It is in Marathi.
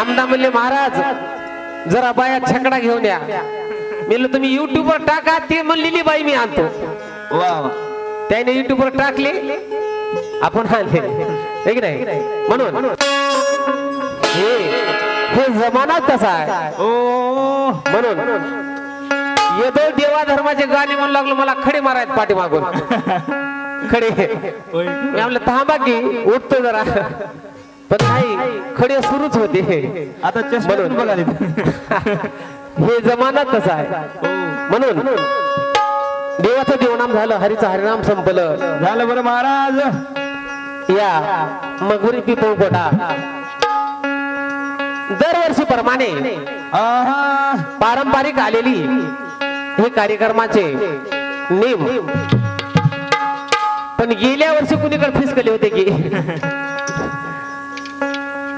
आमदा म्हणले महाराज जरा बाया छकडा घेऊन या. म्हणलं तुम्ही युट्यूबवर टाका ते म्हणलेली बाई मी आणतो. वा त्याने युट्यूबवर टाकले आपण आणले. हे की नाही? म्हणून. हे हे जमानाच तसा आहे. ओ. म्हणून येतो देवा धर्माचे गाणे म्हणू लागलो मला खडे मारायत पाठीमागून. खडे. मी म्हणलं थांबा की उठतो जरा. पण नाही खडे सुरूच होते. आता. हे जमाना तसा आहे. म्हणून देवाचं देवनाम झालं हरीचं हरिनाम संपलं. झालं बरं महाराज. या मगुरी पिपळ कोटा दरवर्षी प्रमाणे पारंपरिक आलेली हे कार्यक्रमाचे नेम पण गेल्या वर्षी कुणीकडे फिसकले होते की?